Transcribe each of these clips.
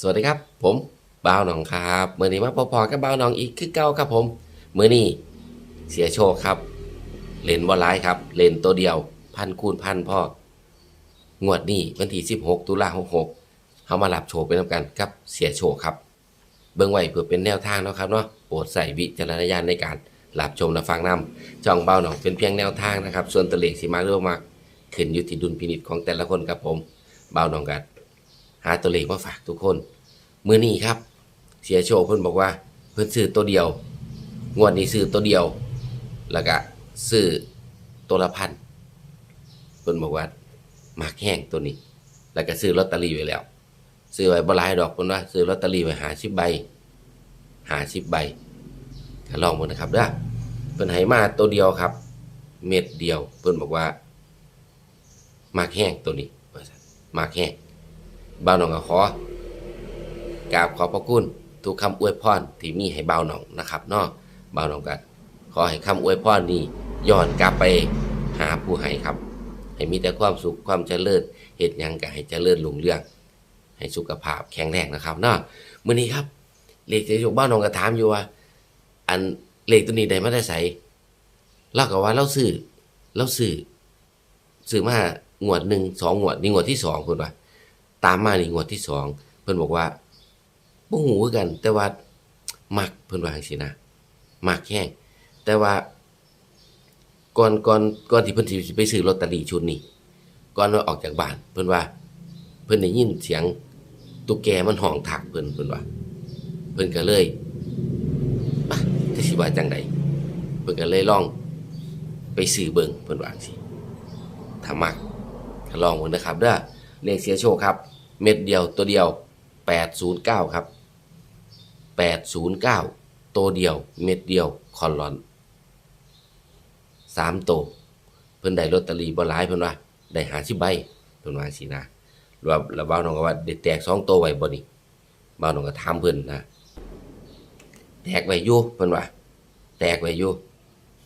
สวัสดีครับ ผมบ่าวหนองครับเมื่อนี้มาพอๆกับบ่าวหนองอีกคือเก่าครับผมเมื่อนี้เสียโชคครับ เล่นบอลไลครับ เล่นตัวเดียว พันคูณพันพ่องวดนี้วันที่16 ตุลาคม66เขามารับโชคไปนำกันกับเสียโชคครับ เบื้องไว้เพื่อเป็นแนวทางนะครับเนาะโปรดใส่วิจารณญาณในการรับชมและฟังนำช่องเบาหนองเป็นเพียงแนวทางนะครับ ส่วนตัวเลขสิมาเรื่องมากขึ้นอยู่ที่ดุลพินิจของแต่ละคนครับผมเบาหนองกัน หาตัวเลขมาฝากทุกคน มือนี้ครับ เสียโชคเพิ่นบอกว่า เพิ่นซื้อตัวเดียว งวดนี้ซื้อตัวเดียว แล้วก็ซื้อตัวละพันเพิ่นบอกว่ามักแห้งตัวนี้ แล้วก็ซื้อลอตเตอรี่ไว้แล้ว ซื้อไว้บลายดอกเพิ่นว่าซื้อลอตเตอรี่ไว้50ใบ50ใบก็ลองเบิ่งนะครับเด้อเพิ่นให้มาตัวเดียวครับ เม็ดเดียว เพิ่นบอกว่ามักแห้งตัวนี้ว่าซั่นมักแห้ง บ่าวน้องก็ขอกราบขอพระคุณทุกคำอวยพรที่มีให้บ่าวหนองนะครับเนาะบ่าวหนองกันขอให้คำอวยพรนี้ย้อนกลับไปหาผู้ให้ครับ ให้มีแต่ความสุขความเจริญเหตุยังก็ให้เจริญรุ่งเรือง ให้สุขภาพแข็งแรงนะครับเนาะมื้อนี้ครับเลขที่ยกบ้านหนองก็ถามอยู่ว่า อันเลขตัวนี้ได้มาได้ไสเราก็ว่าเราซื้อเราซื้อซื้อมางวดหนึ่งสองงวดนี่งวดที่สองเพิ่นว่า ตามมาในงวดที่สองเพิ่นบอกว่าบ่หูคือกัน แต่ว่ามักเพิ่นว่าจังซี่นะมักแห้งแต่ว่าก่อนก่อนก่อนที่เพิ่นสิไปซื้อลอตเตอรี่ชุดนี้ก่อนว่าออกจากบ้าน เพิ่นว่า เพิ่นได้ยินเสียงตุ๊กแกมันห้องทักเพิ่นเพิ่นว่า เพิ่นก็เลยอะจะสิว่าจังไดเพิ่นก็เลยลอง ไปซื้อเบิ่งเพิ่นว่าจังซี่ถ้ามักก็ลองเบิ่งนะครับเด้อเลขเสียโชคครับ เม็ดเดียวตัวเดียว 809 ครับ 809 ตัวเดียว เม็ดเดียวคอนลอนสามตัวเพิ่นได้ลอตเตอรี่บ่หลายเพิ่นว่าได้50ใบเพิ่นว่าสินะรวมแล้วบ่าวน้องก็ว่าได้แตกสองตัวไว้บ่นี่บ่าวน้องก็ถามเพิ่นนะแตกไว้อยู่เพิ่นว่า แตกไว้อยู่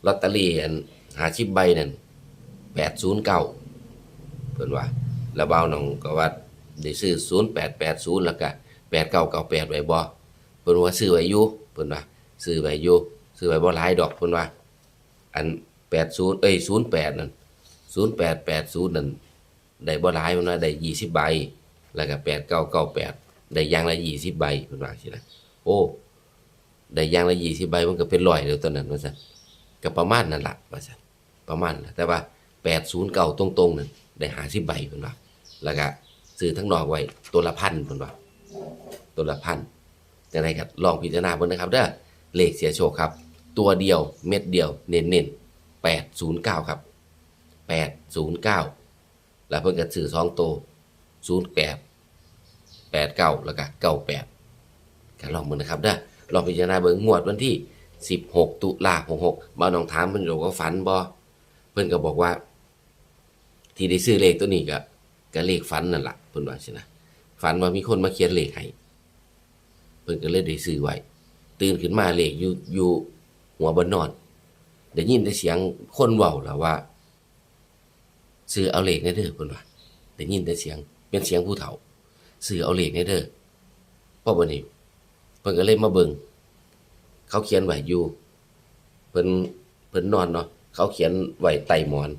ลอตเตอรี่อัน50ใบนั่น809เพิ่นว่าแล้วบ่าวน้องก็ว่า ได้ซื้อ0880แล้วก็8998ไว้บ่เพิ่นว่าซื้อไว้อยู่เพิ่นว่าซื้อไว้อยู่ซื้อไว้บ่หลายดอกเพิ่นว่า อัน80เอ้ย08นั่น0880นั่นได้บ่หลายเพิ่นว่าได้20ใบ แล้วก็8998ได้อย่างละ20ใบเพิ่นว่าสินะโอ้ได้อย่างละ20ใบมันก็เป็นร้อยแล้วตอนนั้นว่าซั่นก็ประมาณนั้นล่ะว่าซั่นประมาณแต่ว่า809ตรงๆนั่นได้50ใบเพิ่นว่าแล้วก็ ซื้อทั้งนอกไว้ตัวละพันเพิ่นว่าตัวละพันจังไดก็ลองพิจารณาเบิ่งนะครับเด้อเลขเสียโชคครับ ตัวเดียวเม็ดเดียวเน้นๆ809ครับ809แล้วเพิ่นก็ซื้อ2ตัว08 89แปดแปดเก้าแล้วก็98ก็ลองเบิ่งนะครับเด้อลองพิจารณาเบิ่งงวดวันที่16ตุลาคม66บ่าวน้องถามเพิ่นอกว่าฝันบ่เพิ่นก็บอกว่า ที่ได้ซื้อเลขตัวนี้ก็ ก็เลขฝันนั่นแหละเพิ่นว่าสินะฝันว่ามีคนมาเขียนเลขให้เพิ่นก็เลยได้ซื้อไว้ ตื่นขึ้นมาเลขอยู่อยู่หัวบนนอนได้ยินแต่เสียงคนเว้าล่ะว่า ซื้อเอาเลขในเด้อเพิ่นว่าได้ยินแต่เสียงเป็นเสียงผู้เฒ่าซื้อเอาเลขในเด้อพราะบัดนี้เพิ่นก็เลยมาเบิ่งเขาเขียนไว้อยู่เพิ่นเพิ่นนอนเนาะเขาเขียนไว้ใต้หมอน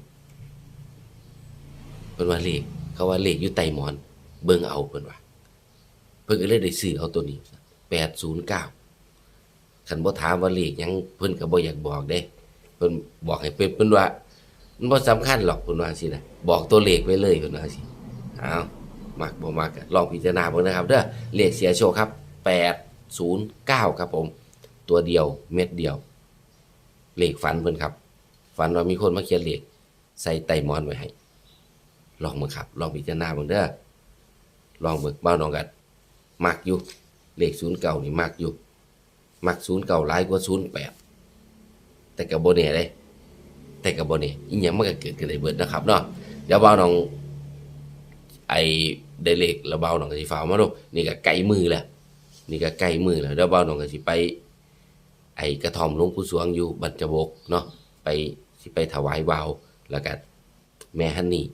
เพิ่นว่าเลข เขาว่าเลขอยู่ใต้หมอน เบิ่งเอาเพิ่นว่าเพิ่นก็เลยได้ซื้อเอาตัวนี้809คันบ่ถามว่าเลขยังเพิ่นก็บ่อยากบอกเด้เพิ่นบอกให้เป็นเพิ่นว่ามันบ่สำคัญหรอกเพิ่นว่าสินะบอกตัวเลขไว้เลยเพิ่นว่าสิเอามักบ่มักลองพิจารณาเบิ่งนะครับเด้อเลขเสียโชคครับ809ครับผม ตัวเดียวเม็ดเดียว เลขฝันเพิ่นครับ ฝันว่ามีคนมาเขียนเลขใส่ใต้หมอนไว้ให้ ลองเบิ่งครับ ลองพิจารณาเบิ่งเด้อลองเบิ่งบ้านน้องกันมักอยู่เลข09นี่มักอยู่มัก09หลายกว่า08แปดเต่ก็บ่แน่เด้แต่ก็บ่แน่อีหยังมันก็เกิดขึ้นได้เบิดนะครับเนาะเดี๋ยวบ้านน้อง ไอ้ไดเลขแล้วบ้านน้องกสิฟ้ามาดูนี่ก็ใกล้มือแล้วนี่ก็ใกล้มือแล้วเดี๋ยวบ้านน้องก็สิไป ไอกระท่อมหลวงปู่สวงอยู่บรรจบกเนาะไปสิไปถวายวาแล้วก็แม่ฮันนี่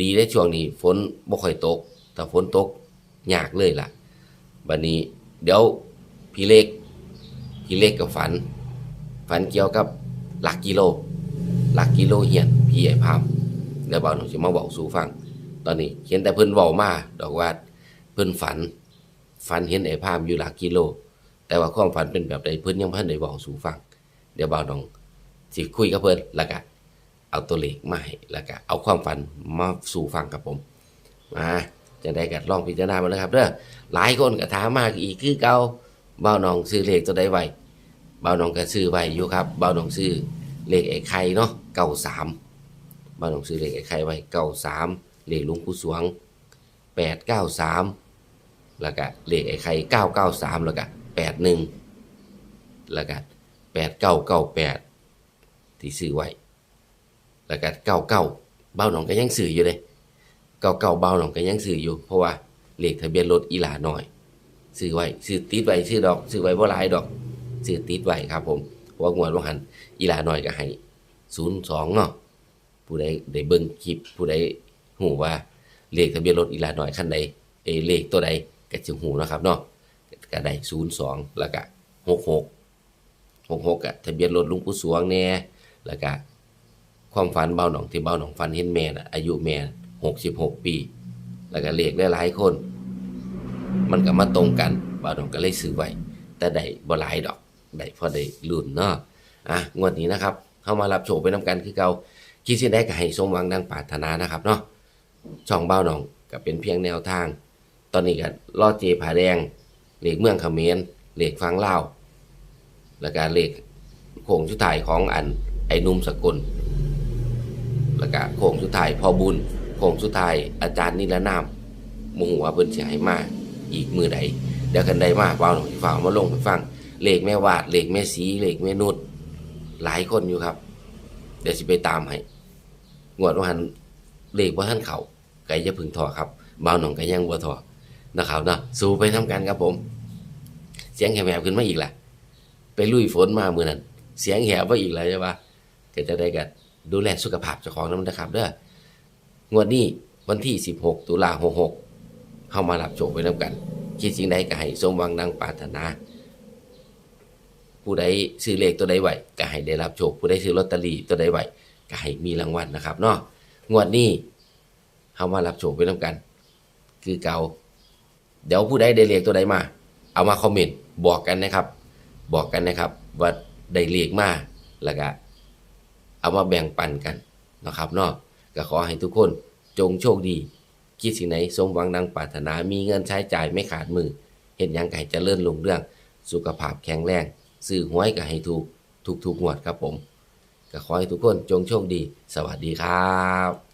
ดีได้ช่วงนี้ฝนบ่ค่อยตกแต่ฝนตกยากเลยล่ะบัดนี้เดี๋ยวพี่เล็กพี่เล็กกับฝัน ฝันเกี่ยวกับหลักกิโล หลักกิโลเฮียนพี่ไอ้พามเดี๋ยวบ่าวหนูจะมาบอกสู่ฟัง ตอนนี้เห็นแต่เพิ่นเว้ามาดอกว่าเพิ่นฝัน ฝันเห็นไอ้พามอยู่หลักกิโล แต่ว่าความฝันเป็นแบบใดเพิ่นยังบ่ทันได้บอกสู่ฟัง เดี๋ยวบ่าวน้องสิคุยกับเพิ่นแล้วก็ เอาตัวเลขมาให้แล้วก็เอาความฝันมาสู่ฟังกับผมมาจะได้กัดลองพิจารณามาเลยครับเด้อหลายคนก็ถามมากอีกคือเก่าบ่าน้องซื้อเลขตัวใดไว้บ่าน้องก็ซื้อไว้อยู่ครับบ่าน้องซื้อเลขไอ้ไข่เนาะเก้าสามบ่าน้องซื้อเลขไอ้ไข่ไว้เก้าสามเลขลุงปู่สวงแปดเก้าสามแล้วก็เลขไอ้ไข่เก้าเก้าสามแล้วก็แปดหนึ่งแล้วก็แปดเก้าเก้าแปดที่ซื้อไว้ แล้วก็เก้าเก้าเบ่าวน้องก็ยังซื้ออยู่เลยเก่าเก่าเบาหน่องก็ยังซื้ออยู่ เพราะว่าเลขทะเบียนรถอีหลาหน่อยซื้อไว้ซื้อติดไว้ซื้อดอกซื้อไว้บ่หลายดอกซื้อติดไว้ครับ ผมเพราะว่างวดว่าหันอีหลาหน่อยก็ให้ศูนย์สองเนาะผู้ใดได้เบิ่งคลิปผู้ใดหูว่าเลขทะเบียนรถอีหลาหน่อยคันใดเอเลขตัวใดก็จะหูนะครับเนาะก็ได้ศูนย์สองแล้วก็หกหกหกหกอะทะเบียนรถลุงปู่สวงแน่แล้วก็ ความฝันเบาหนองที่เบาหนองฝันเห็นแม่นะอายุแม่หกสิบหกปี แล้วก็เลขได้หลายคน มันก็มาตรงกันบาวดองก็เลยซื้อไว้แต่ได้บ่หลายดอกได้พอได้ลุ้นเนาะอะงวดนี้นะครับเข้ามารับโชคไปนำกันคือเก่าคิดสิได้ก็ให้สมหวังดังปรารถนานะครับเนาะช่องเบาวดองก็เป็นเพียงแนวทาง ตอนนี้ก็รอเจผาแดงเลขเมืองเขมรเลขฟังเลาแล้วก็เลขโค้งสุดท้ายของอันไอ้หนุ่มสกุล แล้วก็โค้งสุดท้ายพอบุญโค้งสุดท้ายอาจารย์นิรนามหมูว่าเพิ่นสิให้มาอีกมือใดเดี๋ยวกันใดมาเปล่าหน่อยฝากมาลงให้ฟังเลขแม่วาดเลขแม่สีเลขแม่นุดหลายคนอยู่ครับ เดี๋ยวสิไปตามให้งวดว่าหันเลขว่าท่านเขาไก่จะพึงถอครับบ่าวหนองไก็ยังบ่ถอนะครับเนาะสู้ไปทำกันครับผม เสียงแหบๆขึ้นมาอีกล่ะ ไปลุยฝนมาเมื่อนั้น เสียงแหบมาอีกแล้วใช่ปะก็จะได้กัน ดูแลสุขภาพเจ้าของน้ำนะครับเด้องวดนี้วันที่ 16 ตุลา66เข้ามารับโชคไปน้ำกัน คิดสิ่งใดก็ให้สมหวังดังปรารถนา ผู้ใดซื้อเลขตัวใดไหวก็ให้ได้รับโชค ผู้ใดซื้อลอตเตอรี่ตัวใดไหวก็ให้มีรางวัลนะครับเนาะงวดนี้เข้ามารับโชคไปน้ำกัน คือเก่าเดี๋ยวผู้ใดได้เลขตัวใดมา เอามาคอมเมนต์บอกกันนะครับ บอกกันนะครับว่าได้เลขมาแล้วก็ เอามาแบ่งปันกันนะครับเนาะก็ขอให้ทุกคนจงโชคดี คิดสิ่งไหนสมหวังดังปรารถนามีเงินใช้จ่ายไม่ขาดมือ เห็นยังไก่จะเลื่อนลงเรื่อง สุขภาพแข็งแรงสื่อหวยก็ให้ถูกถูกถูกๆงวดครับผม ก็ขอให้ทุกคนจงโชคดี สวัสดีครับ